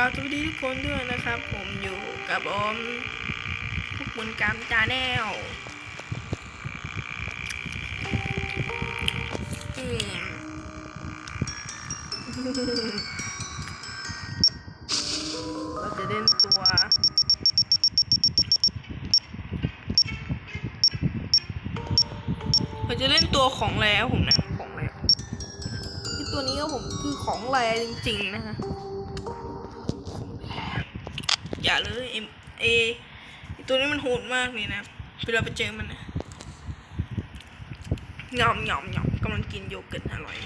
กล่าวสวัสดีทุกคนด้วยนะครับ ผมอยู่กับผมพวกบุญกรรมจาแนลอืมเราจะเล่นตัวเราจะเล่นตัวของแล้วผมนะ ของแล้วที่ตัวนี้ก็ผมคือของแรจริงๆนะฮะ อย่าเลยเอ็มเอตัวนี้มันโหดมากเลยนะเวลาไปเจอมันนะหยอมหยอมหยอมกำลังกินโยเกิร์ตอร่อย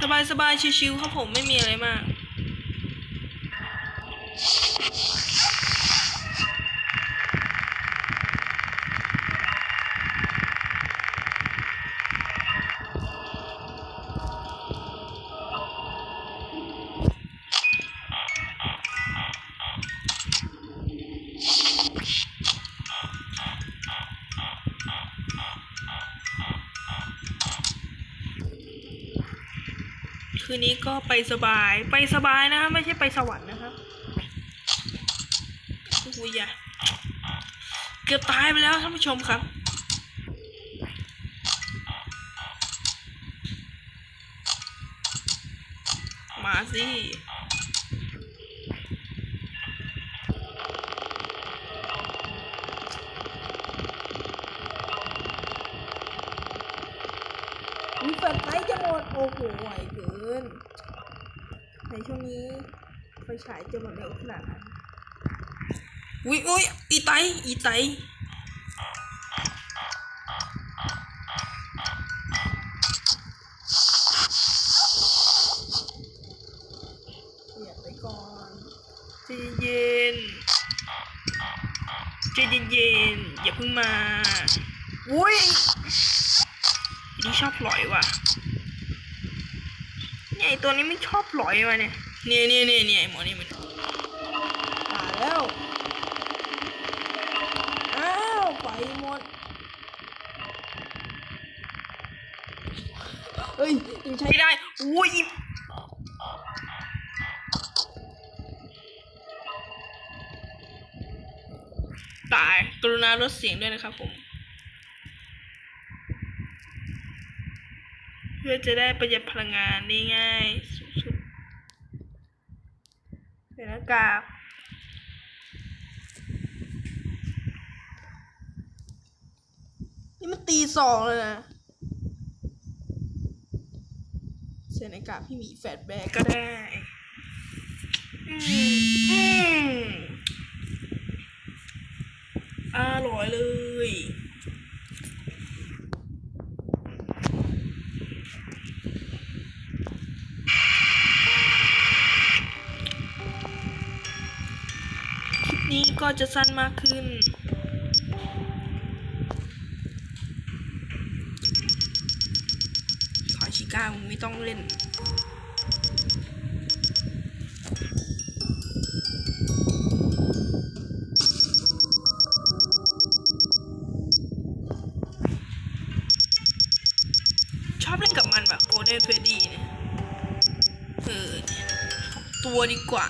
สบายสบายชิวๆครับผมไม่มีอะไรมาก นนี้ก็ไปสบายไปสบายนะครับไม่ใช่ไปสวรรค์นะครับโอ้ยอย่าเกือบตายไปแล้วท่านผู้ชมครับมาสิมีเปิดไฟจะหมดโอ้โหไหวเกิน ในช่วงนี้ไฟ ฉายจะหมดเร็วขนาดนั้นอุ้ยอุ้ยอีไตอีไตเดี๋ยวไปก่อนใจเย็นใจเย็นๆอย่าเพิ่งมา อุ้ยนี่ชอบหลอยว่ะเนี่ยไอตัวนี้ไม่ชอบหลอยว่ะเนี่ย เนี่ยเนี่ยเนี่ยเนี่ยไอหมอนี่มันมาแล้วอ้าวไปหมดเฮ้ยยังใช้ได้อุ้ยตายกรุณาลดเสียงด้วยนะครับผมเพื่อจะได้ประหยัดพลังงานได้ง่าย สูงสุดใส่หน้ากากนี่มันตีสองเลยนะใส่หน้ากาพี่หมีแฟดแบกก็ได้อืมอืมอร่อยเลย คลิปนี้ ก็จะสั้นมากขึ้น ขอชิก้ามึงไม่ต้องเล่นชอบเล่นกับมันแบบโกลเด้นเฟรดี้เนี่ยเออยตัวดีกว่า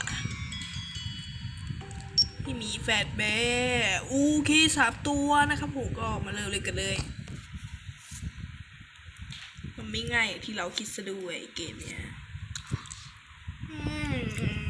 อเคสามตัวนะครับผมก็มาเริ่มเลยกันเลย มันไม่ง่ายอย่างที่เราคิดซะด้วยเกมเนี้ยอืม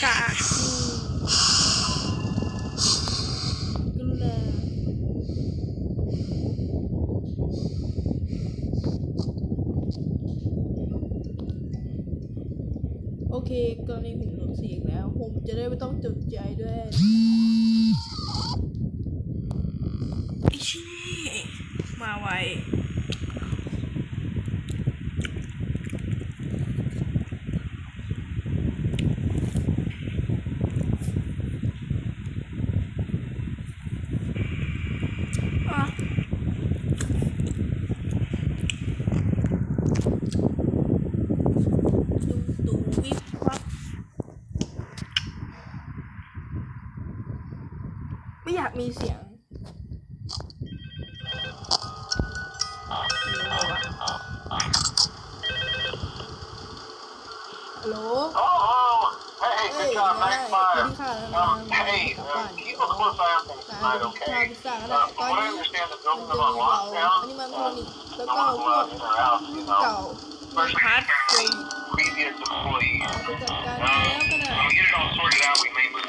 เสร็จแล้วค่ะกรุณาโอเคกรณีผมหลุดเสียงแล้ว ผมจะได้ไม่ต้องจุดใจด้วย Hello? Hello! Hey, good job, hey, Meyer. Um, hey, uh, keep a close eye on things tonight, okay? Uh, from what I understand, the building's on lockdown. Um, no one's allowed in or out, you know. Especially previous employees. Um, when we get it all sorted out, we may move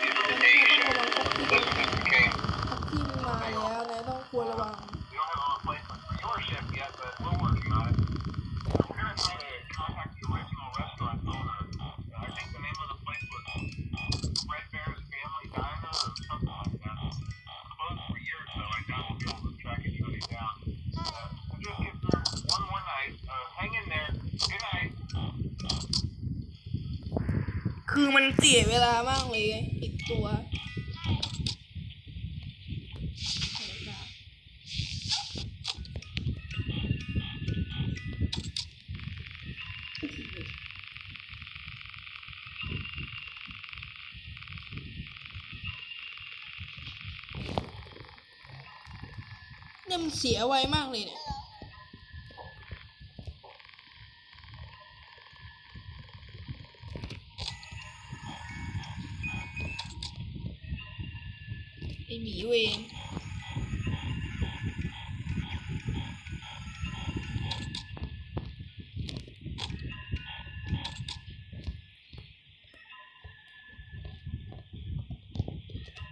คือมันเสียเวลามากเลยอีกตัวเนี่ยมันเสียไวมากเลยเนี่ย ไอหมีเวน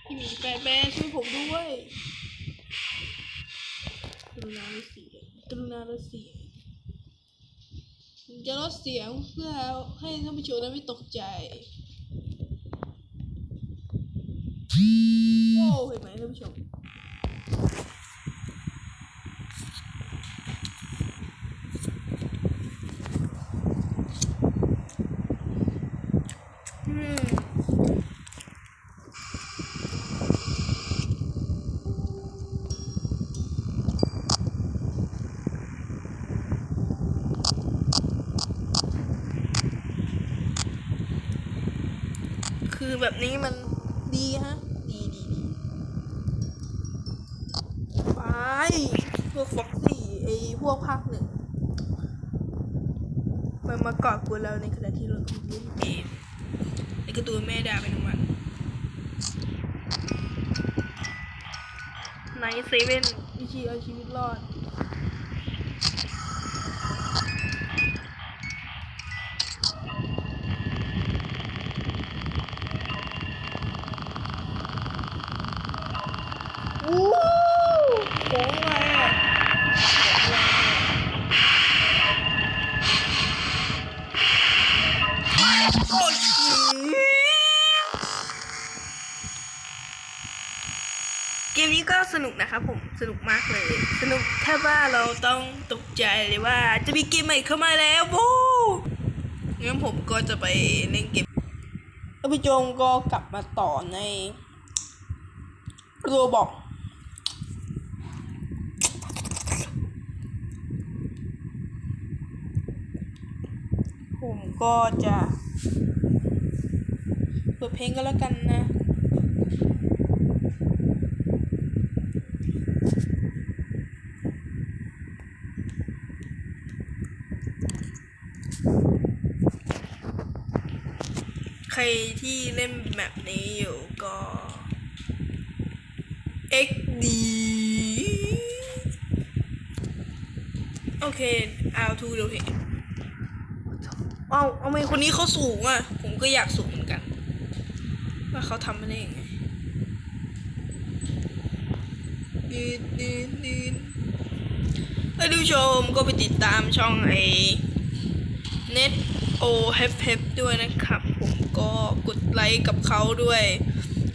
พี่หมีแฟนแม่ช่วยผมด้วยกรุณาลดเสียงกรุณาลดเสียงจะลดเสียงเพื่อให้ท่านผู้ชมได้ไม่ตกใจ อ้เห็นไหมท่านผู้ชมอืมคือแบบนี้มัน พวกฟ็อกซี่ไอพวกภาคหนึ่งมันมาเกาะกวนเราในขณะที่เรากำลังเล่นเกมไอ้กระตัวแม่ด่าไปทั้งวันในเซเว่นวิธีเอาชีวิตรอด เกมนี้ก็สนุกนะครับผมสนุกมากเลย สนุกถ้าว่าเราต้องตกใจเลยว่า จะมีเกมใหม่เข้ามาแล้ววูงั้นผมก็จะไปเล่นเกมท่านผู้ชมก็กลับมาต่อในโรบอกผมก็จะเปิดเพลงก็แล้วกันนะ รที่เล่นแบบนี้อยู่ก็ XD โอเคเอาทูเดี๋ยวเพลงเอาเอาไมคนนี้เขาสูงอะ ผมก็อยากสูงเหมือนกัน ว่าเขาทำมาได้ยังไงดีดดีดดีดให้ดูชมก็ไปติดตามช่องไอ้เน็ต โอเฮปเฮปด้วยนะครับ ผมก็กดไลค์กับเขาด้วย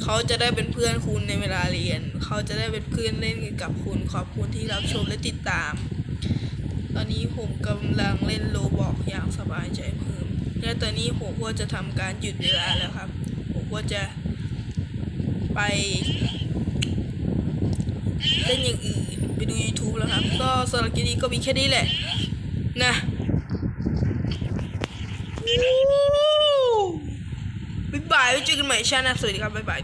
เขาจะได้เป็นเพื่อนคุณในเวลาเรียน เขาจะได้เป็นเพื่อนเล่นกับคุณ ขอบคุณที่รับชมและติดตาม ตอนนี้ผมกำลังเล่นโลบอกอย่างสบายใจเพิ่มและตอนนี้ผมก็จะทำการหยุดเวลาแล้วครับ ผมก็จะไปเล่นอย่างอื่นไปดู YouTube แล้วครับ ก็สำหรับคลิปนี้ก็มีแค่นี้แหละ นะ บ๊ายบายไว้เจอกันใหม่ชาแนลสวัสดีครับบ๊ายบาย